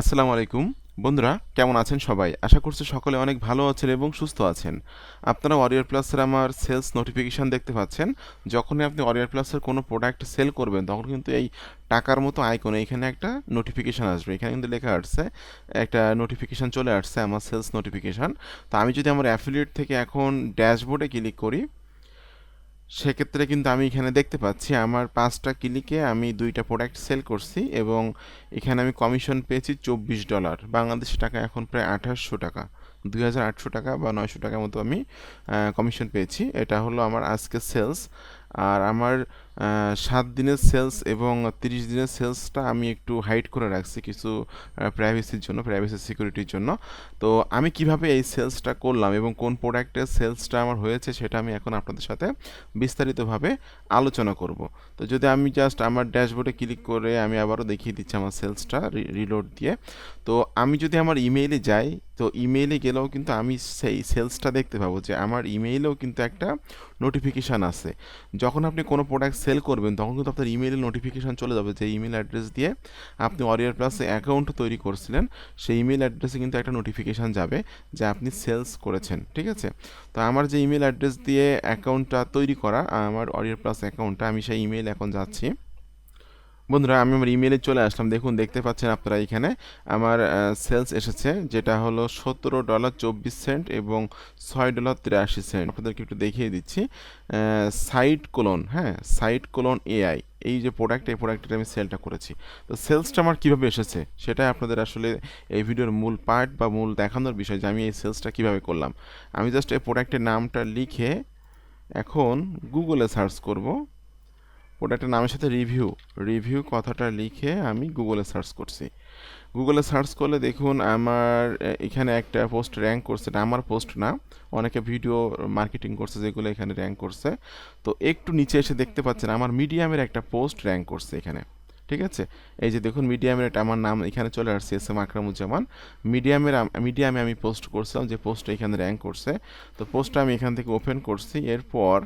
আসসালামু আলাইকুম। বন্ধুরা, কেমন আছেন সবাই? আশা করছি সকলে অনেক ভালো আছেন এবং সুস্থ আছেন। আপনারা ওয়ারিয়ার প্লাসের আমার সেলস নোটিফিকেশান দেখতে পাচ্ছেন। যখনই আপনি ওয়ারিয়ার প্লাসের কোনো প্রোডাক্ট সেল করবেন, তখন কিন্তু এই টাকার মতো আইকনে এখানে একটা নোটিফিকেশান আসবে। এখানে কিন্তু লেখা আসছে, একটা নোটিফিকেশান চলে আসছে, আমার সেলস নোটিফিকেশান তো আমি যদি আমার অ্যাফিলিয়েট থেকে এখন ড্যাশবোর্ডে ক্লিক করি সেক্ষেত্রে কিন্তু আমি এখানে দেখতে পাচ্ছি আমার পাঁচটা ক্লিকে আমি দুইটা প্রোডাক্ট সেল করছি এবং এখানে আমি কমিশন পেয়েছি চব্বিশ ডলার বাংলাদেশি টাকা এখন প্রায় আঠাশশো টাকা। দুই হাজার আটশো টাকা বা নয়শো টাকার মতো আমি কমিশন পেয়েছি। এটা হলো আমার আজকে সেলস আর আমার সাত দিনের সেলস এবং তিরিশ দিনের সেলসটা আমি একটু হাইড করে রাখছি কিছু প্রাইভেসির জন্য প্রাইভেসি সিকিউরিটির জন্য। তো আমি কীভাবে এই সেলসটা করলাম এবং কোন প্রোডাক্টের সেলসটা আমার হয়েছে সেটা আমি এখন আপনাদের সাথে বিস্তারিতভাবে আলোচনা করব। তো যদি আমি জাস্ট আমার ড্যাশবোর্ডে ক্লিক করে আমি আবারও দেখিয়ে দিচ্ছি আমার সেলসটা রিলোড দিয়ে। তো আমি যদি আমার ইমেইলে যাই, তো ইমেইলে গেলেও কিন্তু আমি সেই সেলসটা দেখতে পাবো যে আমার ইমেইলেও কিন্তু একটা নোটিফিকেশান আছে যখন আপনি কোনো প্রোডাক্ট সেল করবেন, তখন কিন্তু আপনার ইমেইলে নোটিফিকেশান চলে যাবে যে ইমেল অ্যাড্রেস দিয়ে আপনি অরিয়ার প্লাস অ্যাকাউন্ট তৈরি করছিলেন, সেই ইমেল অ্যাড্রেসে কিন্তু একটা নোটিফিকেশান যাবে যে আপনি সেলস করেছেন, ঠিক আছে? তো আমার যে ইমেল অ্যাড্রেস দিয়ে অ্যাকাউন্টটা তৈরি করা, আমার অরিয়ার প্লাস অ্যাকাউন্টটা আমি সেই ইমেল এখন যাচ্ছি। বন্ধুরা, আমি আমার ইমেলে চলে আসলাম। দেখুন, দেখতে পাচ্ছেন আপনারা এখানে আমার সেলস এসেছে, যেটা হলো সতেরো ডলার চব্বিশ সেন্ট এবং ছয় ডলার তিরাশি সেন্ট আপনাদেরকে একটু দেখিয়ে দিচ্ছি। সাইট কোলন হ্যাঁ সাইট কোলন এআই এই যে প্রোডাক্ট এই প্রোডাক্টের আমি সেলটা করেছি। তো সেলসটা আমার কীভাবে এসেছে, সেটাই আপনাদের আসলে এই ভিডিওর মূল পার্ট বা মূল দেখানোর বিষয় যে আমি এই সেলসটা কীভাবে করলাম। আমি জাস্ট এই প্রোডাক্টের নামটা লিখে এখন গুগলে সার্চ করব। প্রোডাক্টের নামের সাথে রিভিউ রিভিউ কথাটা লিখে আমি গুগলে সার্চ করছি। গুগলে সার্চ করলে দেখুন আমার এখানে একটা পোস্ট র্যাঙ্ক করছে। এটা আমার পোস্ট না, অনেকে ভিডিও মার্কেটিং করছে যেগুলো এখানে র্যাঙ্ক করছে। তো একটু নিচে এসে দেখতে পাচ্ছেন আমার মিডিয়ামের একটা পোস্ট র্যাঙ্ক করছে এখানে, ঠিক আছে? এই যে দেখুন মিডিয়ামের একটা আমার নাম এখানে চলে আসছে, এস এম আকরামুজ্জামান। মিডিয়ামের মিডিয়ামে আমি পোস্ট করছিলাম যে পোস্টটা এখানে র্যাঙ্ক করছে। তো পোস্টটা আমি এখান থেকে ওপেন করছি। এরপর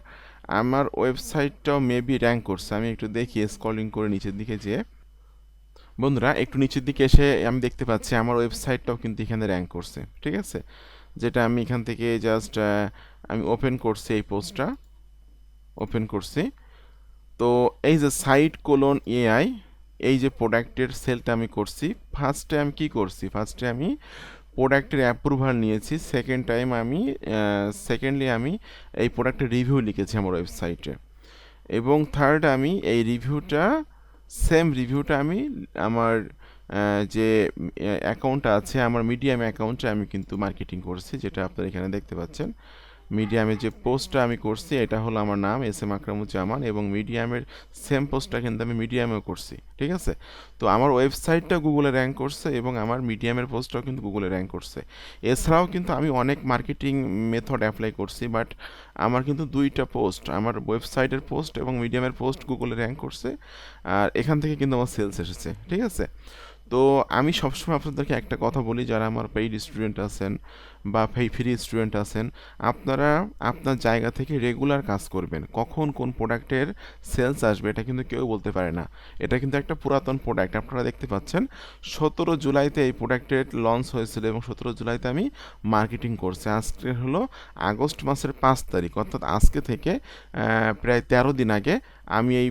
আমার ওয়েবসাইটটাও মেবি র্যাঙ্ক করছে। আমি একটু দেখি স্কলিং করে নিচের দিকে যেয়ে। বন্ধুরা, একটু নিচের দিকে এসে আমি দেখতে পাচ্ছি, আমার ওয়েবসাইটটাও কিন্তু এখানে র্যাঙ্ক করছে, ঠিক আছে? যেটা আমি এখান থেকে জাস্ট আমি ওপেন করছি এই পোস্টটা ওপেন করছি। তো এই যে সাইট কোলন এআই এই যে প্রোডাক্টের সেলটা আমি করছি ফার্স্টে আমি কি করছি? ফার্স্টে আমি প্রোডাক্টের অ্যাপ্রুভাল নিয়েছি। সেকেন্ড টাইম আমি সেকেন্ডলি আমি এই প্রোডাক্টের রিভিউ লিখেছি আমার ওয়েবসাইটে এবং থার্ড আমি এই রিভিউটা সেম রিভিউটা আমি আমার যে অ্যাকাউন্ট আছে, আমার মিডিয়াম অ্যাকাউন্টে আমি কিন্তু মার্কেটিং করছি, যেটা আপনারা এখানে দেখতে পাচ্ছেন। মিডিয়ামে যে পোস্টটা আমি করছি, এটা হলো আমার নাম, এস এম আকরামুজ্জামান, এবং মিডিয়ামের সেম পোস্টটা কিন্তু আমি মিডিয়ামেও করছি, ঠিক আছে? তো আমার ওয়েবসাইটটা গুগলে র্যাঙ্ক করছে এবং আমার মিডিয়ামের পোস্টটাও কিন্তু গুগলে র্যাঙ্ক করছে। এছাড়াও কিন্তু আমি অনেক মার্কেটিং মেথড অ্যাপ্লাই করছি বাট আমার কিন্তু দুইটা পোস্ট আমার ওয়েবসাইটের পোস্ট এবং মিডিয়ামের পোস্ট গুগলে র্যাঙ্ক করছে, আর এখান থেকে কিন্তু আমার সেলস এসেছে, ঠিক আছে? তো আমি সবসময় আপনাদেরকে একটা কথা বলি, যারা আমার পেইড স্টুডেন্ট আছেন বা ফ্রি স্টুডেন্ট আছেন, আপনারা আপনার জায়গা থেকে রেগুলার কাজ করবেন। কখন কোন প্রোডাক্টের সেলস আসবে এটা কিন্তু কেউ বলতে পারে না। এটা কিন্তু একটা পুরাতন প্রোডাক্ট আপনারা দেখতে পাচ্ছেন। সতেরো জুলাইতে এই প্রোডাক্টের লঞ্চ হয়েছিল এবং সতেরো জুলাইতে আমি মার্কেটিং করছি। আজকে হলো আগস্ট মাসের পাঁচ তারিখ, অর্থাৎ আজকে থেকে প্রায় তেরো দিন আগে আমি এই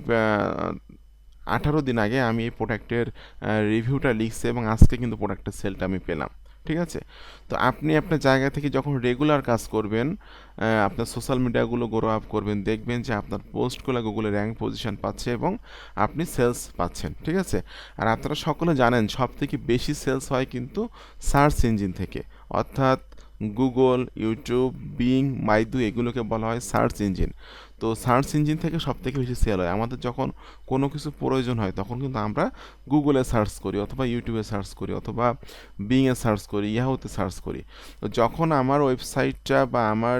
আঠারো দিন আগে আমি এই প্রোডাক্টের রিভিউটা লিখছি এবং আজকে কিন্তু প্রোডাক্টের সেলটা আমি পেলাম, ঠিক আছে? তো আপনি আপনার জায়গা থেকে যখন রেগুলার কাজ করবেন আপনার সোশ্যাল মিডিয়াগুলো গ্রো আপ করবেন, দেখবেন যে আপনার পোস্টগুলো গুগলে র্যাঙ্ক পজিশন পাচ্ছে এবং আপনি সেলস পাচ্ছেন, ঠিক আছে? আর আপনারা সকলে জানেন সব থেকে বেশি সেলস হয় কিন্তু সার্চ ইঞ্জিন থেকে, অর্থাৎ গুগল ইউটিউব বিং মাইদু এগুলোকে বলা হয় সার্চ ইঞ্জিন তো সার্চ ইঞ্জিন থেকে সব থেকে বেশি সেল হয়। আমাদের যখন কোনো কিছু প্রয়োজন হয়, তখন কিন্তু আমরা গুগলে সার্চ করি অথবা ইউটিউবে সার্চ করি অথবা বিংয়ে সার্চ করি ইয়াহুতে সার্চ করি। তো যখন আমার ওয়েবসাইটটা বা আমার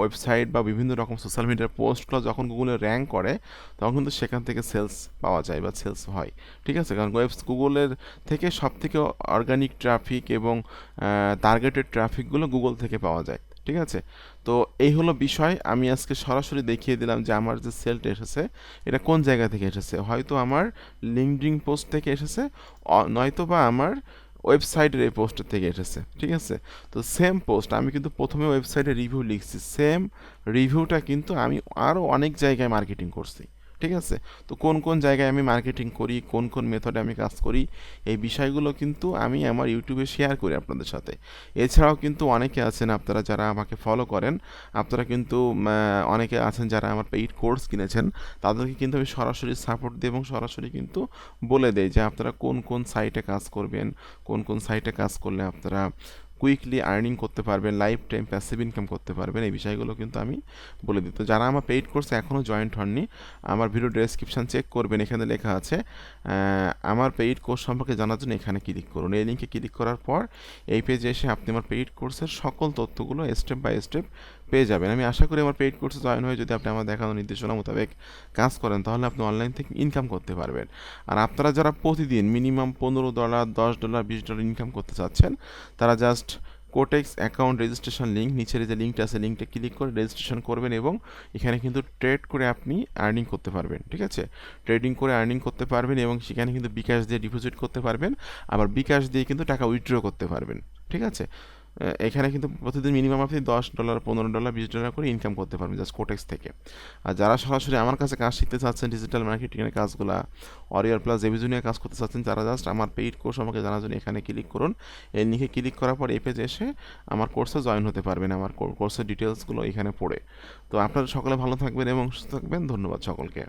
ওয়েবসাইট বা বিভিন্ন রকম সোশ্যাল মিডিয়ার পোস্টগুলো যখন গুগলে র্যাঙ্ক করে, তখন কিন্তু সেখান থেকে সেলস পাওয়া যায় বা সেলস হয়। ঠিক আছে? কারণ ওয়েবস গুগলের থেকে সব থেকে অর্গানিক ট্রাফিক এবং টার্গেটেড ট্রাফিকগুলো গুগল থেকে পাওয়া যায়। ঠিক আছে? তো এই হলো বিষয়। আমি আজকে সরাসরি দেখিয়ে দিলাম যে আমার যে সেলটা এসেছে, এটা কোন জায়গা থেকে এসেছে? হয়তো আমার লিঙ্কডিং পোস্ট থেকে এসেছে নয়তো বা আমার ওয়েবসাইটের এই পোস্টের থেকে এসেছে, ঠিক আছে? তো সেম পোস্ট আমি কিন্তু প্রথমে ওয়েবসাইটে রিভিউ লিখছি। সেম রিভিউটা কিন্তু আমি আরও অনেক জায়গায় মার্কেটিং করছি। ঠিক আছে? তো কোন কোন জায়গায় আমি মার্কেটিং করি, কোন কোন মেথডে আমি কাজ করি, এই বিষয়গুলো কিন্তু আমি আমার ইউটিউবে শেয়ার করি আপনাদের সাথে। এছাড়াও কিন্তু অনেকে আছেন আপনারা যারা আমাকে ফলো করেন, আপনারা কিন্তু অনেকে আছেন যারা আমার পেইড কোর্স কিনেছেন, তাদেরকে কিন্তু আমি সরাসরি সাপোর্ট দিই এবং সরাসরি কিন্তু বলে দেয় যে আপনারা কোন কোন সাইটে কাজ করবেন, কোন কোন সাইটে কাজ করলে আপনারা কুইকলি আর্নিং করতে পারবেন লাইফ টাইম প্যাসিভ ইনকাম করতে পারবেন, এই বিষয়গুলো কিন্তু আমি বলে দিই। তো যারা আমার পেইড কোর্স এখনও জয়েন্ট হননি, আমার ভিডিও ডিসক্রিপশান চেক করবেন, এখানে লেখা আছে আমার পেইড কোর্স সম্পর্কে জানার জন্য এখানে ক্লিক করুন। এই লিঙ্কে ক্লিক করার পর, এই পেজে এসে আপনি আমার পেইড কোর্সের সকল তথ্যগুলো স্টেপ বাই স্টেপ পেয়ে যাবেন। আমি আশা করি আমার পেইড কোর্সে জয়েন হয়ে যদি আপনি আমার দেখানো নির্দেশনা মোতাবেক কাজ করেন, তাহলে আপনি অনলাইন থেকে ইনকাম করতে পারবেন। আর আপনারা যারা প্রতিদিন মিনিমাম পনেরো ডলার দশ ডলার বিশ ডলার ইনকাম করতে চাচ্ছেন, তারা just Quotex account registration link নিচের যে লিঙ্কটা আছে লিঙ্কটা ক্লিক করে রেজিস্ট্রেশন করবেন এবং এখানে কিন্তু ট্রেড করে আপনি আর্নিং করতে পারবেন, ঠিক আছে? ট্রেডিং করে আর্নিং করতে পারবেন এবং সেখানে কিন্তু বিকাশ দিয়ে ডিপোজিট করতে পারবেন, আবার বিকাশ দিয়ে কিন্তু টাকা উইথড্র করতে পারবেন, ঠিক আছে? এখানে কিন্তু প্রতিদিন মিনিমাম আপনি দশ ডলার পনেরো ডলার বিশ ডলার করে ইনকাম করতে পারবেন জাস্ট কোটেক্স থেকে। আর যারা সরাসরি আমার কাছে কাজ শিখতে চাচ্ছেন ডিজিটাল মার্কেটিংয়ের কাজগুলা অরিয়ার প্লাস এভিজু নিয়ে কাজ করতে চাচ্ছেন, তারা জাস্ট আমার পেইড কোর্স আমাকে জানার জন্য এখানে ক্লিক করুন। এই লিঙ্কে ক্লিক করার পর এই পেজে এসে আমার কোর্সে জয়েন হতে পারবেন, আমার কোর্সের ডিটেলসগুলো এখানে পড়ে। তো আপনারা সকলে ভালো থাকবেন এবং সুস্থ থাকবেন। ধন্যবাদ সকলকে।